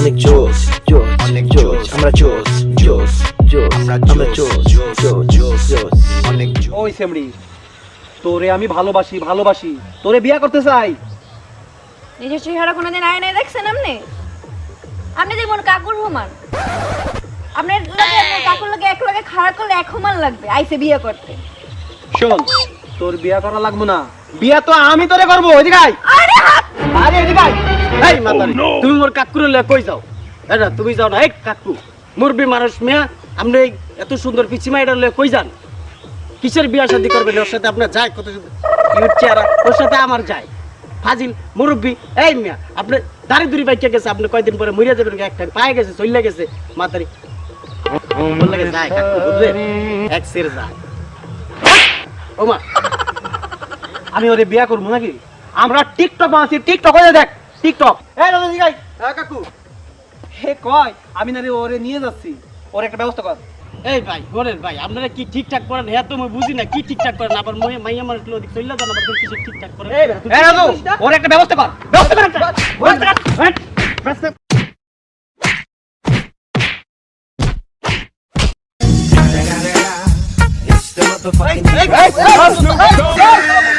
অনেক জোস জোস অনেক জোস আমরা জোস জোস জোস আমরা জোস জোস জোস জোস অনেক ওই সেমড়ি তোরে আমি ভালোবাসি ভালোবাসি। তোরে বিয়া করতে চাই। নিজের চেহারা কোনোদিন আয় নাই দেখছেন আপনি? আপনি যেমন কাকুর সমান। আপনার লাগে আপনার কাকুর লাগে এক লগে খারাপ করলে এক সমান লাগবে আইসে বিয়ে করতে। শোন তোর বিয়া করা লাগবো না। বিয়া তো আমি তোরে করব এদিকে আয়। আরে হাত! আরে এদিকে আয়। এই মাতারি তুমি মোর কাকুর লে কই যাও? এটা তুমি যাও না এই কাকু মুরবি মানুষ মিয়া আপনি এত সুন্দর পিচি মাইডার লে কই যান? কিসের বিয়া শাদি করবেন? ওর সাথে আপনার যায় কত কিউট চেহারা ওর সাথে আমার যায়। ফাজিল মুরব্বী এই মিয়া আপনি দাঁড়ি দুরি বাইকে গেছে আপনি কয়দিন পরে মরিয়া যাবেন একটা পায়ে গেছে চলে গেছে মাতারি। বললে যায় কাকু বুঝলেন এক সের যায় ও আমি ওরে বিয়া করব নাকি? আমরা টিকটক আছি টিকটক হয়ে দেখ। টিকটক এই রাজা দিগাই হ্যাঁ কাকু হে কয় আমি না রে ওরে নিয়ে যাচ্ছি ওর একটা ব্যবস্থা কর এই ভাই বলেন ভাই আপনারা কি ঠিকঠাক করেন হ্যাঁ তো আমি বুঝি না কি ঠিকঠাক করেন আবার মই মাইয়া মানুষ লোক চলে যান আবার কিছু ঠিকঠাক করেন এই রাজু ওর একটা ব্যবস্থা কর ব্যবস্থা কর একটা ব্যবস্থা কর এই, ব্যবস্থা এই মুরগি